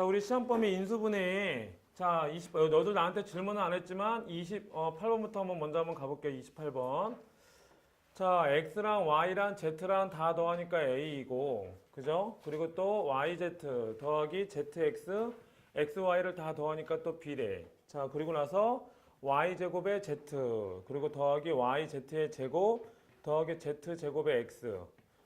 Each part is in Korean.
자, 우리 시험범위 인수분해. 자, 20, 어, 너도 나한테 질문은 안 했지만 28번부터 한번 먼저 한번 가볼게요. 28번. 자, x랑 y랑 z랑 다 더하니까 a이고, 그죠? 그리고 또 yz 더하기 zx, xy를 다 더하니까 또 b래. 자, 그리고 나서 y제곱의 z, 그리고 더하기 yz의 제곱, 더하기 z제곱의 x,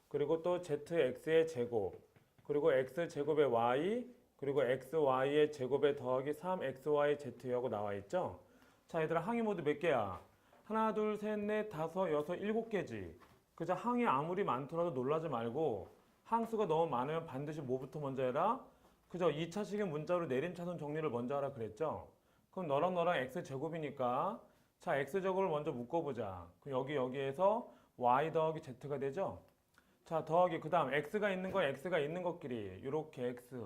그리고 또 zx의 제곱, 그리고 x제곱의 y, 그리고 xy의 제곱에 더하기 3xyz하고 나와 있죠? 자, 얘들아 항이 모두 몇 개야? 하나, 둘, 셋, 넷, 다섯, 여섯, 일곱 개지. 그죠? 항이 아무리 많더라도 놀라지 말고 항수가 너무 많으면 반드시 뭐부터 먼저 해라? 그죠? 2차식의 문자로 내림차순 정리를 먼저 하라 그랬죠? 그럼 너랑 너랑 x제곱이니까 자, x제곱을 먼저 묶어보자. 그럼 여기 여기에서 y 더하기 z가 되죠? 자, 더하기 그 다음 x가 있는 거 x가 있는 것끼리 이렇게 x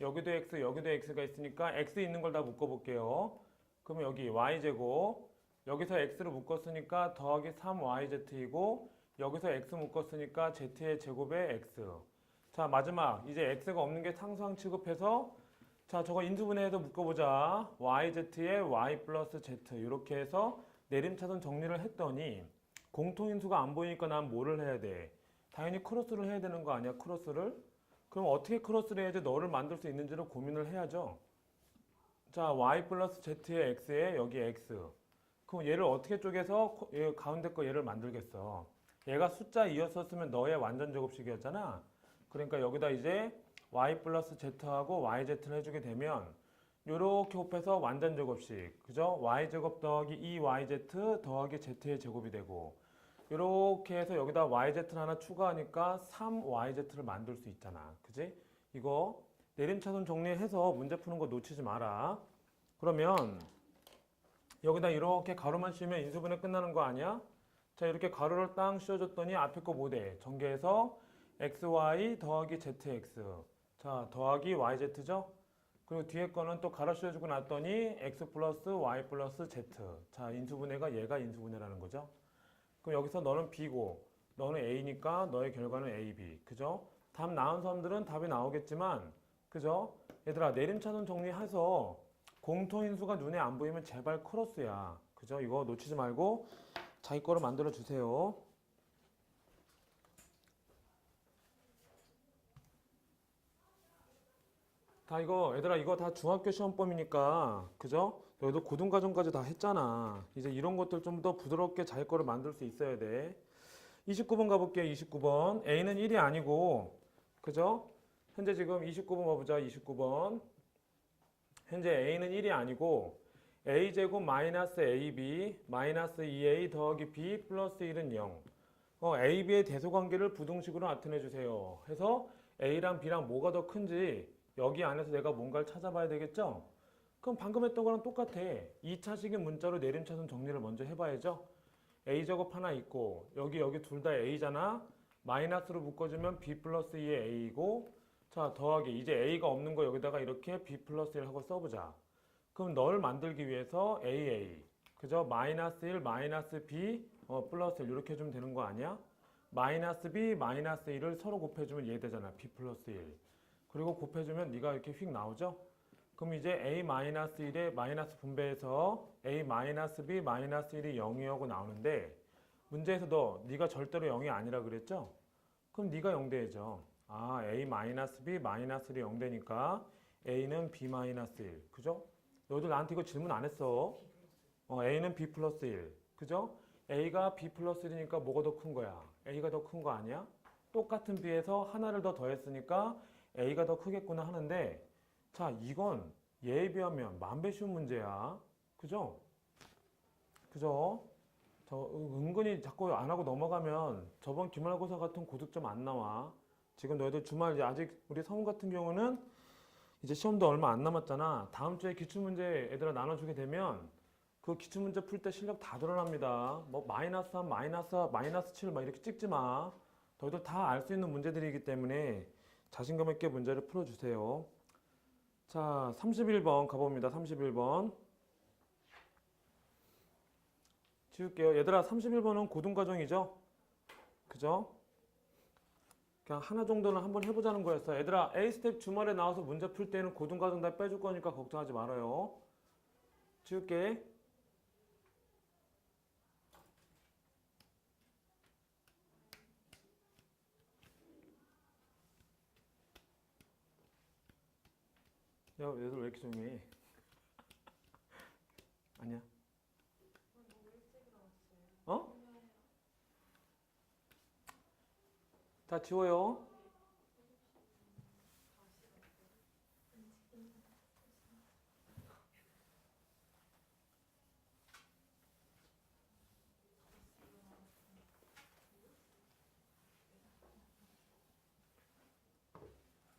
여기도 x 여기도 x가 있으니까 x 있는 걸 다 묶어볼게요. 그러면 여기 y제곱 여기서 x를 묶었으니까 더하기 3yz이고 여기서 x 묶었으니까 z의 제곱에 x. 자 마지막. 이제 x가 없는 게 상수항 취급해서 자 저거 인수분해해서 묶어보자. Yz에 y 플러스 z. 이렇게 해서 내림차순 정리를 했더니 공통인수가 안 보이니까 난 뭐를 해야 돼? 당연히 크로스를 해야 되는 거 아니야 크로스를 그럼 어떻게 크로스를 해야지 너를 만들 수 있는지를 고민을 해야죠. 자 y 플러스 z의 x에 여기 x. 그럼 얘를 어떻게 쪼개서 코- 얘 가운데 거 얘를 만들겠어? 얘가 숫자 2였었으면 너의 완전 제곱식이었잖아. 그러니까 여기다 이제 y 플러스 z하고 yz를 해주게 되면 요렇게 곱해서 완전 제곱식. 그죠? y제곱 더하기 2yz 더하기 z의 제곱이 되고 요렇게 해서 여기다 yz를 하나 추가하니까 3yz를 만들 수 있잖아 그지? 이거 내림차순 정리해서 문제 푸는 거 놓치지 마라 그러면 여기다 이렇게 가로만 씌우면 인수분해 끝나는 거 아니야? 자 이렇게 가로를 땅 씌워줬더니 앞에 거 뭐돼? 전개해서 xy 더하기 zx 자 더하기 yz죠? 그리고 뒤에 거는 또 가로 씌워주고 났더니 x 플러스 y 플러스 z 자 인수분해가 얘가 인수분해라는 거죠 그럼 여기서 너는 b고 너는 a니까 너의 결과는 a, b 그죠? 답 나온 사람들은 답이 나오겠지만 그죠? 얘들아 내림차순 정리해서 공통인수가 눈에 안 보이면 제발 크로스야. 그죠? 이거 놓치지 말고 자기 거를 만들어 주세요. 다 이거 얘들아 이거 다 중학교 시험 범이니까 그죠? 너희도 고등 과정까지 다 했잖아. 이제 이런 것들 좀 더 부드럽게 자기 거를 만들 수 있어야 돼. 29번 가볼게요. 29번. A는 1이 아니고 그죠? 현재 지금 29번 가보자. 29번. 현재 a는 1이 아니고 a제곱 마이너스 ab 마이너스 2a 더하기 b 플러스 1은 0. 어, a, b의 대소관계를 부등식으로 나타내 주세요. 해서 a랑 b랑 뭐가 더 큰지 여기 안에서 내가 뭔가를 찾아봐야 되겠죠? 그럼 방금 했던 거랑 똑같아. 2차식의 문자로 내림차순 정리를 먼저 해봐야죠. a제곱 하나 있고 여기 여기 둘 다 a잖아. 마이너스로 묶어주면 b 플러스 2의 a이고 자 더하기. 이제 a가 없는 거 여기다가 이렇게 b 플러스 1 하고 써보자. 그럼 널 만들기 위해서 aa 그죠? 마이너스 1 마이너스 b 어, 플러스 1 이렇게 해주면 되는 거 아니야? 마이너스 b 마이너스 1을 서로 곱해주면 이해되잖아. B 플러스 1 그리고 곱해주면 네가 이렇게 휙 나오죠 그럼 이제 a 마이너스 1에 마이너스 분배해서 a 마이너스 b 마이너스 1이 0이라고 나오는데 문제에서 너 네가 절대로 0이 아니라 그랬죠 그럼 네가 0 돼야죠 아, a 마이너스 b 마이너스 1이 0 되니까 a는 b 마이너스 1. 그죠? 너희들 나한테 이거 질문 안 했어. 어, a는 b 플러스 1. 그죠? a가 b 플러스 1이니까 뭐가 더 큰 거야? a가 더 큰 거 아니야? 똑같은 b에서 하나를 더 더했으니까 a가 더 크겠구나 하는데 자, 이건 얘에 비하면 만배 쉬운 문제야. 그죠? 그죠? 저 은근히 자꾸 안 하고 넘어가면 저번 기말고사 같은 고득점 안 나와. 지금 너희들 주말 이제 아직 우리 성우 같은 경우는 이제 시험도 얼마 안 남았잖아. 다음 주에 기출문제 애들아 나눠주게 되면 그 기출문제 풀 때 실력 다 드러납니다. 뭐 마이너스 3, 마이너스 4, 마이너스 7 막 이렇게 찍지 마. 너희들 다 알 수 있는 문제들이기 때문에 자신감 있게 문제를 풀어주세요. 자, 31번 가봅니다. 31번. 지울게요. 얘들아, 31번은 고등과정이죠? 그죠? 그냥 하나 정도는 한번 해보자는 거였어. 얘들아, A 스텝 주말에 나와서 문제 풀 때는 고등과정 다 빼줄 거니까 걱정하지 말아요. 지울게. 야, 얘들 왜 이렇게 조용해? 아니야. 어? 다 지워요.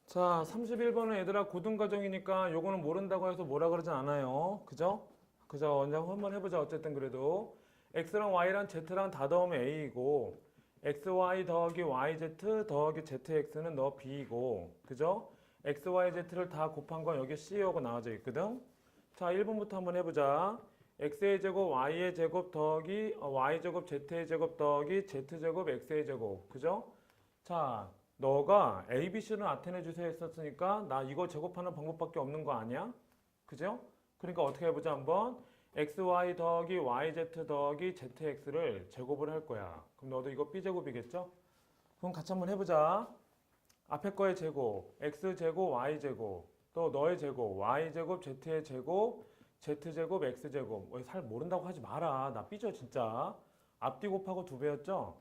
자, 31번은 얘들아 고등과정이니까 요거는 모른다고 해서 뭐라 그러진 않아요. 그죠? 그죠? 원장 한번 해보자. 어쨌든 그래도 x랑 y랑 z랑 다 더하면 a이고 xy 더하기 yz 더하기 zx는 너 b이고 그죠? xyz를 다 곱한 건 여기 c하고 나와져 있거든. 자, 1번부터 한번 해보자. x의 제곱 y의 제곱 더하기 어, y 제곱 z의 제곱 더하기 z 제곱 x의 제곱 그죠? 자, 너가 A, B, C를 나타내 주세요 했었으니까 나 이거 제곱하는 방법밖에 없는 거 아니야? 그죠? 그러니까 어떻게 해보자 한번 xy 더하기 yz 더하기 zx를 제곱을 할 거야. 그럼 너도 이거 b제곱이겠죠? 그럼 같이 한번 해보자. 앞에 거의 제곱, x제곱, y제곱, 또 너의 제곱, y제곱, z의 제곱, z제곱, x제곱. 왜살 모른다고 하지 마라. 나 삐져 진짜. 앞뒤 곱하고 두 배였죠?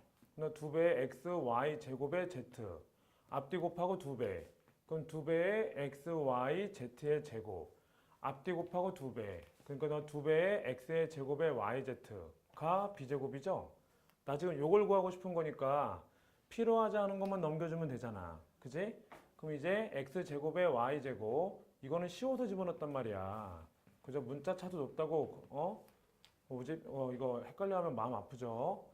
두 배의 x, y 제곱의 z. 앞뒤 곱하고 두 배. 그럼 두 배의 x, y, z의 제곱. 앞뒤 곱하고 두 배. 그러니까 너두 배의 x의 제곱의 yz가 b제곱이죠? 나 지금 요걸 구하고 싶은 거니까 필요하지 않은 것만 넘겨주면 되잖아. 그지? 그럼 이제 x제곱의 y제곱. 이거는 쉬워서 집어넣었단 말이야. 그죠? 문자 차도 높다고, 어? 뭐지? 어, 이거 헷갈려하면 마음 아프죠?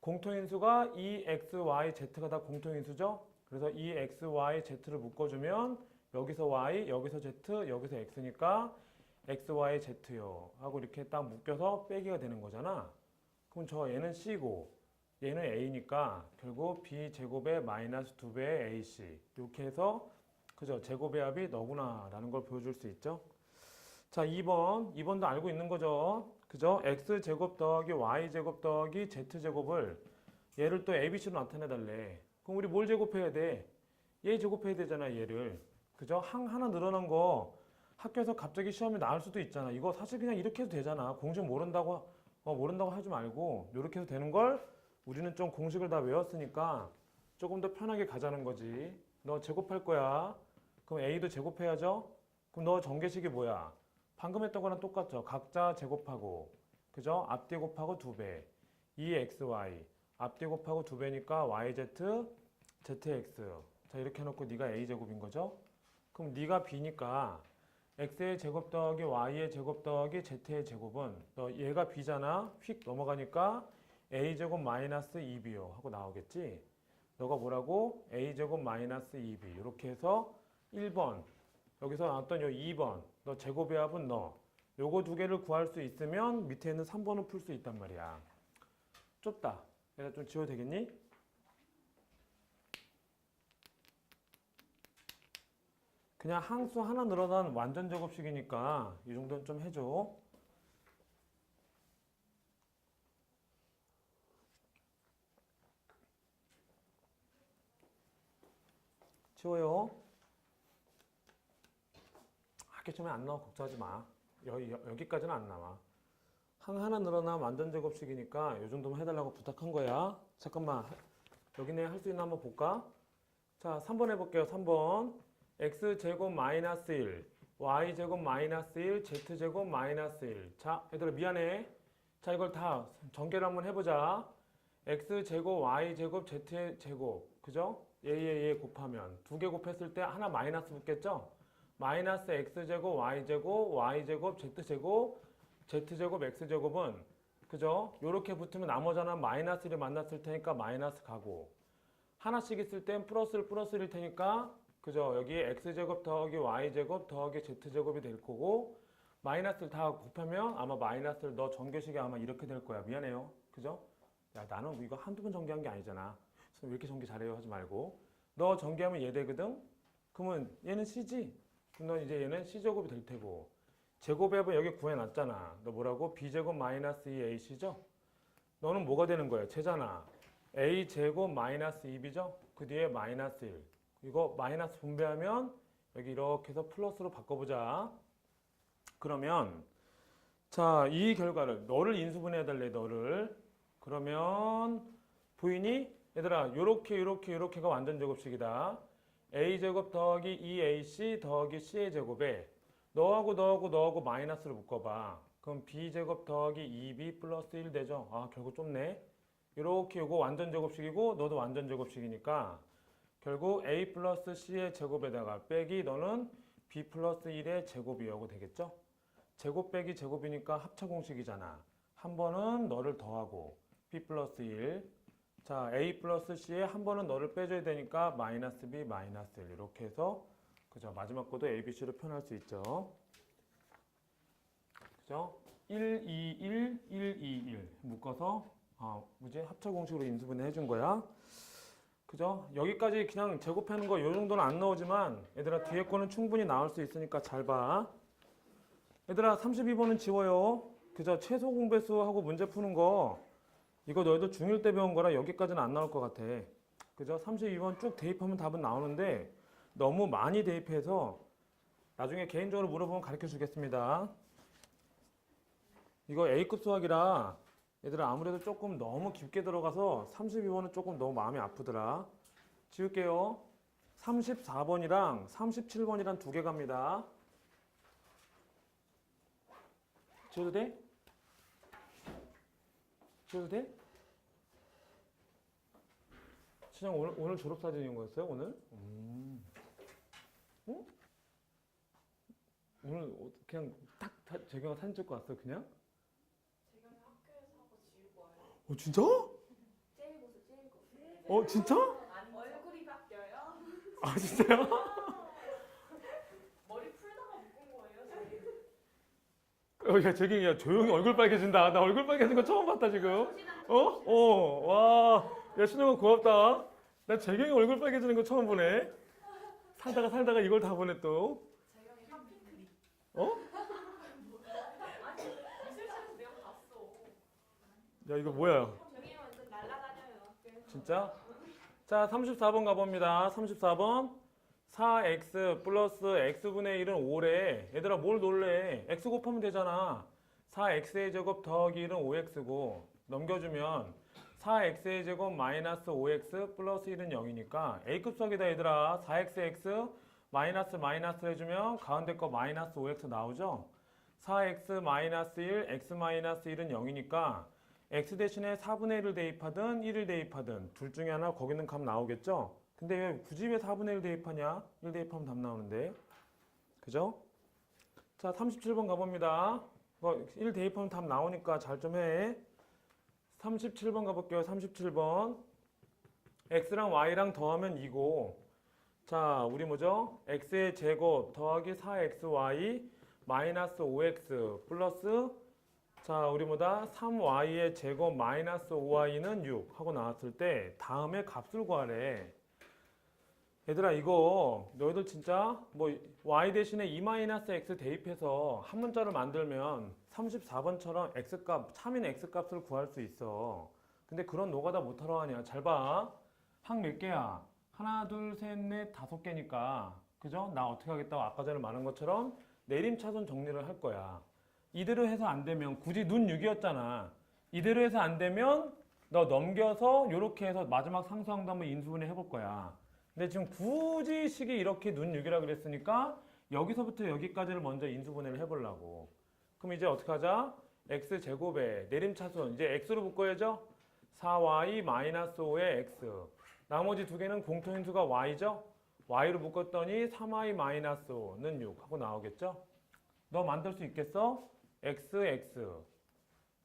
공통인수가 e, x, y, z가 다 공통인수죠? 그래서 e, x, y, z를 묶어주면 여기서 y, 여기서 z, 여기서 x니까 x, y, z요 하고 이렇게 딱 묶여서 빼기가 되는 거잖아. 그럼 저 얘는 c고 얘는 a니까 결국 b 제곱의 마이너스 2배의 ac 이렇게 해서 그죠? 제곱의 합이 너구나 라는 걸 보여줄 수 있죠. 자 2번 2번도 알고 있는 거죠. 그죠? x 제곱 더하기 y 제곱 더하기 z 제곱을 얘를 또 abc로 나타내 달래. 그럼 우리 뭘 제곱해야 돼? 얘 제곱해야 되잖아 얘를. 그죠? 항 하나 늘어난 거 학교에서 갑자기 시험이 나올 수도 있잖아. 이거 사실 그냥 이렇게 해도 되잖아. 공식 모른다고 어, 모른다고 하지 말고 이렇게 해도 되는 걸 우리는 좀 공식을 다 외웠으니까 조금 더 편하게 가자는 거지. 너 제곱할 거야. 그럼 a도 제곱해야죠. 그럼 너 전개식이 뭐야? 방금 했던 거랑 똑같죠. 각자 제곱하고 그죠? 앞뒤 곱하고 두 배. 2xy 앞뒤 곱하고 두 배니까 yz zx. 자 이렇게 해놓고 네가 a 제곱인 거죠. 그럼 네가 b니까 x의 제곱 더하기 y의 제곱 더하기 z의 제곱은 너 얘가 b잖아. 휙 넘어가니까 a 제곱 마이너스 2b요 하고 나오겠지. 너가 뭐라고? a 제곱 마이너스 2b 이렇게 해서 1번 여기서 나왔던 요 2번 너 제곱의 합은 너 요거 두 개를 구할 수 있으면 밑에 있는 3번을 풀 수 있단 말이야. 좁다. 얘가 좀 지워도 되겠니? 그냥 항수 하나 늘어난 완전 제곱식이니까 이 정도는 좀 해줘. 지워요. 학교 처음에 안 나와 걱정하지 마. 여기, 여기까지는 안 나와. 항 하나 늘어난 완전 제곱식이니까 이 정도만 해달라고 부탁한 거야. 잠깐만. 여기네 할 수 있나 한번 볼까? 자, 3번 해볼게요. 3번. x제곱 마이너스 1, y제곱 마이너스 1, z제곱 마이너스 1. 자, 얘들아 미안해. 자, 이걸 다 전개를 한번 해보자. x제곱, y제곱, z제곱. 그죠? 얘얘얘 얘 곱하면 두 개 곱했을 때 하나 마이너스 붙겠죠? 마이너스 x제곱, y제곱, y제곱, z제곱, z제곱, x제곱은 그죠? 요렇게 붙으면 나머지 하나 마이너스를 만났을 테니까 마이너스 가고 하나씩 있을 땐 플러스를 플러스일 테니까 그죠? 여기 x제곱 더하기 y제곱 더하기 z제곱이 될 거고 마이너스를 다 곱하면 아마 마이너스를 너 전개식이 아마 이렇게 될 거야. 미안해요. 그죠? 야 나는 이거 한두 번 전개한 게 아니잖아. 왜 이렇게 전개 잘해요 하지 말고 너 전개하면 얘 되거든? 그러면 얘는 C지? 그럼 너 이제 얘는 C제곱이 될 테고 제곱해보면 여기 구해놨잖아. 너 뭐라고? B제곱 마이너스 2AC죠? 너는 뭐가 되는 거야? 제잖아. A제곱 마이너스 2B죠? 그 뒤에 마이너스 1. 이거 마이너스 분배하면 여기 이렇게 해서 플러스로 바꿔보자. 그러면 자, 이 결과를 너를 인수분해해 달래 너를. 그러면 보이니? 얘들아, 요렇게 요렇게 요렇게가 완전 제곱식이다. a 제곱 더하기 2ac 더하기 c의 제곱에 너하고 너하고 너하고 마이너스를 묶어봐. 그럼 b 제곱 더하기 2b 플러스 1 되죠? 아, 결국 좁네. 요렇게 요거 완전 제곱식이고 너도 완전 제곱식이니까 결국 a 플러스 c의 제곱에다가 빼기 너는 b 플러스 1의 제곱이라고 되겠죠? 제곱 빼기 제곱이니까 합차 공식이잖아. 한 번은 너를 더하고 b 플러스 1. 자, a 플러스 c에 한 번은 너를 빼줘야 되니까 마이너스 b 마이너스 1 이렇게 해서 그죠? 마지막 거도 a, b, c로 표현할 수 있죠. 그죠? 1, 2, 1, 1, 2, 1 묶어서 아, 뭐지? 합차 공식으로 인수분해 해준 거야. 그죠? 여기까지 그냥 제곱하는 거 요 정도는 안 나오지만 얘들아 뒤에 거는 충분히 나올 수 있으니까 잘 봐. 얘들아 32번은 지워요. 그죠? 최소 공배수하고 문제 푸는 거 이거 너희들 중1 때 배운 거라 여기까지는 안 나올 것 같아. 그죠? 32번 쭉 대입하면 답은 나오는데 너무 많이 대입해서 나중에 개인적으로 물어보면 가르쳐 주겠습니다. 이거 A급 수학이라 얘들아 아무래도 조금 너무 깊게 들어가서 32번은 조금 너무 마음이 아프더라. 지울게요. 34번이랑 37번이랑 두개 갑니다. 지워도 돼? 지워도 돼? 진영 오늘 오늘 졸업 사진인 거였어요 오늘? 음. 어? 오늘 어- 그냥 딱 다- 재경아 사진 찍고 왔어 그냥? 제가 학교에서 하고 지우고 와요. 어 진짜? 째고서 째고. 어 진짜? 얼굴이 바뀌어요? 아 진짜요? 머리 풀다가 묶은 거예요, 지금. 어, 야 재경이 야 조용히 얼굴 빨개진다. 나 얼굴 빨개진 거 처음 봤다 지금. 어? 어, 와, 야 신영아 고맙다. 나 재경이 얼굴 빨개지는 거 처음 보네. 살다가 살다가 이걸 다 핫핑크리. 어? 야 이거 뭐야? 진짜? 자, 34번 가봅니다. 34번. 4x 플러스 x분의 1은 5래. 얘들아, 뭘 놀래? x 곱하면 되잖아. 4x의 제곱 더하기 1은 5x고, 넘겨주면 4x의 제곱 마이너스 5x 플러스 1은 0이니까 A급 수학이다, 얘들아. 4xx 마이너스 마이너스 해주면 가운데 거 마이너스 5x 나오죠? 4x 마이너스 1, x 마이너스 1은 0이니까 x 대신에 4분의 1을 대입하든 1을 대입하든 둘 중에 하나 거기는 값 나오겠죠? 근데 왜 굳이 왜 4분의 1 대입하냐? 1 대입하면 답 나오는데. 그죠? 자, 37번 가봅니다. 이거 1 대입하면 답 나오니까 잘 좀 해. 37번 가볼게요. 37번. x랑 y랑 더하면 2고. 자, 우리 뭐죠? x의 제곱 더하기 4xy 마이너스 5x 플러스 자, 우리 뭐다? 3y의 제곱 마이너스 5y는 6 하고 나왔을 때 다음에 값을 구하래. 얘들아 이거 너희들 진짜 뭐 y 대신에 2 마이너스 x 대입해서 한 문자를 만들면 34번처럼 x값 참인 x값을 구할 수 있어. 근데 그런 노가다 못하러 하냐? 잘 봐. 항 몇 개야? 하나, 둘, 셋, 넷, 다섯 개니까 그죠? 나 어떻게 하겠다고 아까 전에 말한 것처럼 내림차순 정리를 할 거야. 이대로 해서 안 되면 굳이 눈 6이었잖아. 이대로 해서 안 되면 너 넘겨서 이렇게 해서 마지막 상수항도 한번 인수분해 해볼 거야. 근데 지금 굳이 식이 이렇게 눈 6이라 그랬으니까 여기서부터 여기까지를 먼저 인수분해를 해보려고. 그럼 이제 어떻게 하자? x 제곱에 내림차순 이제 x로 묶어야죠. 4y 마이너스 5의 x. 나머지 두 개는 공통인수가 y죠. y로 묶었더니 3y 마이너스 5는 6 하고 나오겠죠. 너 만들 수 있겠어? x, x.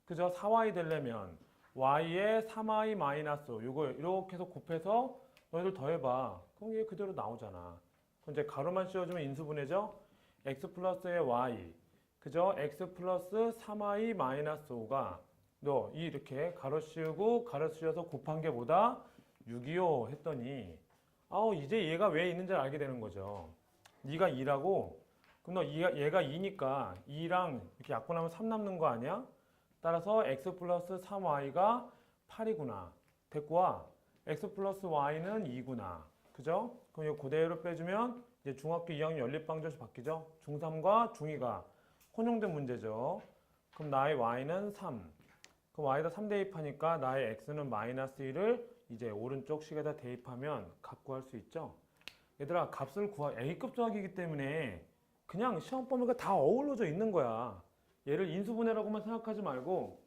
그죠? 4y 되려면 y에 3y 마이너스 5. 이거 이렇게 해서 곱해서 너희들 더해봐. 그럼 이게 그대로 나오잖아. 그럼 이제 가로만 씌워주면 인수분해죠? x 플러스의 y. 그죠? x 플러스 3y 마이너스 5가 너이 이렇게 가로 씌우고 가로 씌워서 곱한 게 뭐다? 6이요 했더니 아우 이제 얘가 왜 있는지 알게 되는 거죠. 네가 2라고 그럼 너 얘가, 얘가 2니까 2랑 이렇게 약분하면 3 남는 거 아니야? 따라서 x 플러스 3y가 8이구나. 됐고 와 x 플러스 y는 2구나. 그죠? 그럼 이거 그대로 빼주면 이제 중학교 2학년 연립방정식 바뀌죠? 중3과 중2가 혼용된 문제죠. 그럼 나의 y는 3. 그럼 y에다 3 대입하니까 나의 x는 마이너스 1을 이제 오른쪽 식에다 대입하면 값 구할 수 있죠. 얘들아 값을 구하 A급 조각이기 때문에 그냥 시험 범위가 다 어우러져 있는 거야. 얘를 인수분해라고만 생각하지 말고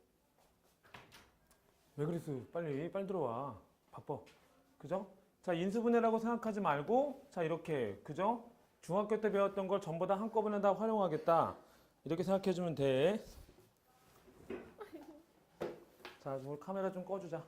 왜 그랬어? 빨리 빨리 들어와. 바빠. 그죠? 자 인수분해라고 생각하지 말고 자 이렇게 그죠? 중학교 때 배웠던 걸 전부 다 한꺼번에 다 활용하겠다. 이렇게 생각해 주면 돼. 자, 우리 카메라 좀 꺼주자.